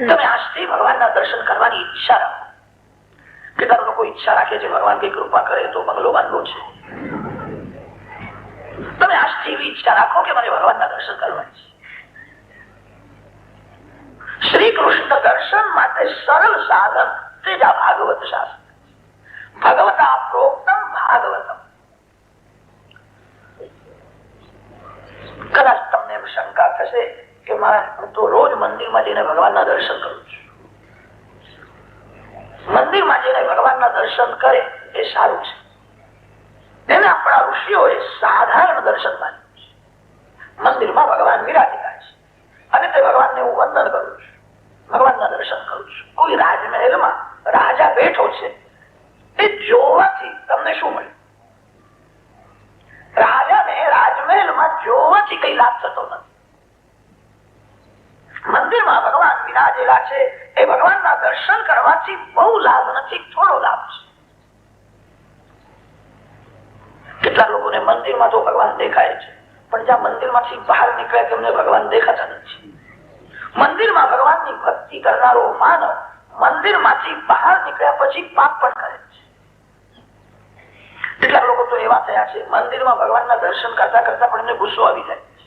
તમે આજથી ભગવાનના દર્શન કરવાની ઈચ્છા રાખો. કેટલાક લોકો ઈચ્છા રાખે છે ભગવાન કઈ કૃપા કરે તો બંગલો બાંધવો છે. તમે આજથી એવી ઈચ્છા રાખો કે મને ભગવાનના દર્શન કરવા છે. શ્રી કૃષ્ણ દર્શન માટે સરળ સાધન તે જ આ ભાગવત શાસ્ત્ર ભગવતા પ્રોક્તમ ભાગવતમ. કદાચ તમને શંકા થશે મારા હું તો જઈને ભગવાનના દર્શન દર્શન કરે એ સારું છે. ઋષિઓએ સાધારણ દર્શન માન્યું છે. મંદિરમાં ભગવાન વિરાજતા છે. અને તે ભગવાનને હું વંદન કરું છું. ભગવાનના દર્શન કરું છું. કોઈ રાજમહેલમાં રાજા બેઠો છે એ જોવાથી તમને શું મળ્યું રાજાને રાજમહેલમાં જોવાથી કઈ લાભ થતો નથી. મંદિરમાં ભગવાન બિરાજેલા છે. એ ભગવાનના દર્શન કરવાથી બહુ લાભ નથી, થોડો લાભ છે. કેટલાક લોકોને મંદિરમાં તો ભગવાન દેખાય છે. પણ જ્યાં મંદિરમાંથી બહાર નીકળે તેમને ભગવાન દેખાતા નથી. મંદિરમાં ભગવાનની ભક્તિ કરનારો માનવ મંદિરમાંથી બહાર નીકળ્યા પછી પાપ પણ કરે છે. કેટલાક લોકો તો એવા થયા છે, મંદિરમાં ભગવાનના દર્શન કરતા કરતા પણ એમને ગુસ્સો આવી જાય છે.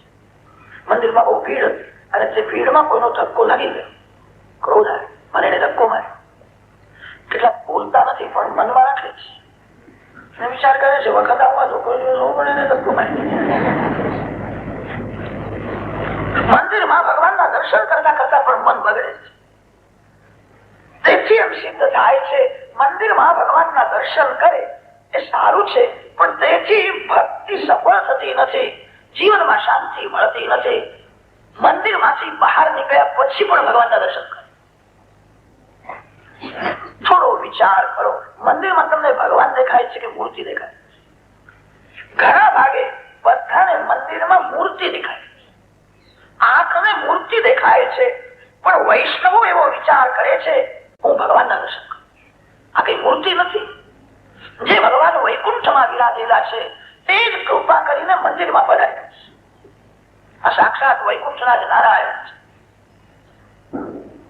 મંદિરમાં બહુ ભીડ હતી. અને તે ભીડમાં કોઈનો ધક્કો લાગી ગયો. ક્રોધ આવે મને એને ધક્કો મારે કેટલાક બોલતા નથી, પણ મનમાં રાખે છે. વિચાર કરે છે, વખત આવવા તો કોઈ પણ એને ધક્કો મારી મંદિરમાં ભગવાનના દર્શન કરતા કરતા પણ મન બગડે છે. તેથી એમ સિદ્ધ થાય છે, મંદિરમાં ભગવાનના દર્શન કરે એ સારું છે, પણ તેથી ભક્તિ સફળ થતી નથી. જીવનમાં શાંતિ મળતી નથી. મંદિરમાંથી બહાર નીકળ્યા પછી પણ ભગવાનના દર્શન કરે. થોડો વિચાર કરો. મંદિરમાં તમને ભગવાન દેખાય છે કે મૂર્તિ દેખાય ઘણા ભાગે બધાને મંદિરમાં મૂર્તિ દેખાય આંખને મૂર્તિ દેખાય છે, પણ વૈષ્ણવો એવો વિચાર કરે છે, હું ભગવાનના દર્શન કરું આ કઈ મૂર્તિ નથી. જે ભગવાન વૈકુંઠમાં વિરાજેલા છે, તે જ કૃપા કરીને મંદિરમાં બનાવ્યા છે. આ સાક્ષાત વૈકુંઠના જ નારાયણ છે.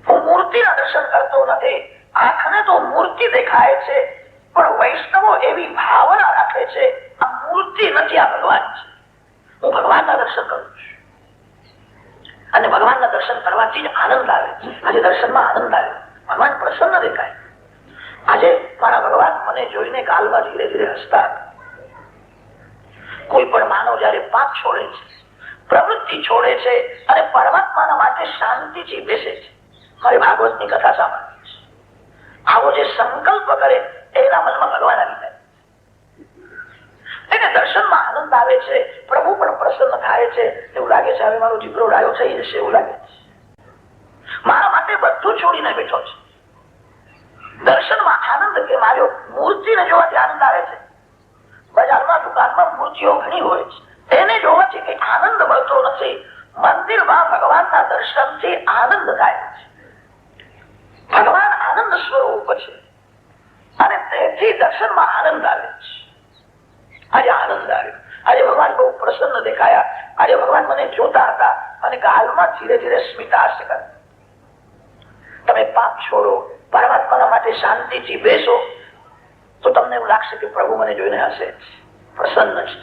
હું મૂર્તિના દર્શન કરતો નથી. આંખને તો મૂર્તિ દેખાય છે, પણ વૈષ્ણવો એવી ભાવના રાખે છે, આ મૂર્તિ નથી આ ભગવાન છે. હું ભગવાનના દર્શન કરું છું. અને ભગવાનના દર્શન કરવાથી જ આનંદ આવે આજે દર્શનમાં આનંદ આવે ભગવાન પ્રસન્ન દેખાય. આજે મારા ભગવાન મને જોઈને ગાલમાં ધીરે ધીરે હસતા. કોઈ પણ માનવ જયારે પાપ છોડે છે પ્રવૃત્તિ છોડે છે અને પરમાત્માના માટે શાંતિથી બેસે છે. મારી ભાગવતની કથા સાંભળવી આવો જે સંકલ્પ કરે એના મનમાં ભગવાન આવી જાય. એને દર્શનમાં આનંદ આવે છે, પ્રભુ પણ પ્રસન્ન થાય છે. એવું લાગે છે, હવે મારો દીકરો ડાયો થઈ જશે એવું લાગે છે. મારા માટે બધું છોડીને બેઠો છે. દર્શનમાં આનંદ કે માર્યો મૂર્તિને જોવાથી આનંદ આવે છે. બજારમાં, દુકાનમાં મૂર્તિઓ ઘણી હોય છે. તેને આનંદ મળતો નથી. મંદિરમાં ભગવાનના દર્શનથી આનંદ થાય છે. ભગવાન આનંદ સ્વરૂપ છે. અને તેથી દર્શનમાં આનંદ આવે છે. આજે આનંદ આવ્યો. આજે ભગવાન બહુ પ્રસન્ન દેખાયા. આજે ભગવાન મને જોતા હતા અને ગાલમાં ધીરે ધીરે સ્મિતાશ કરે તમે પાપ છોડો, પરમાત્માના માટે શાંતિથી બેસો. તો તમને એવું લાગશે કે પ્રભુ મને જોઈને હશે પ્રસન્ન છે.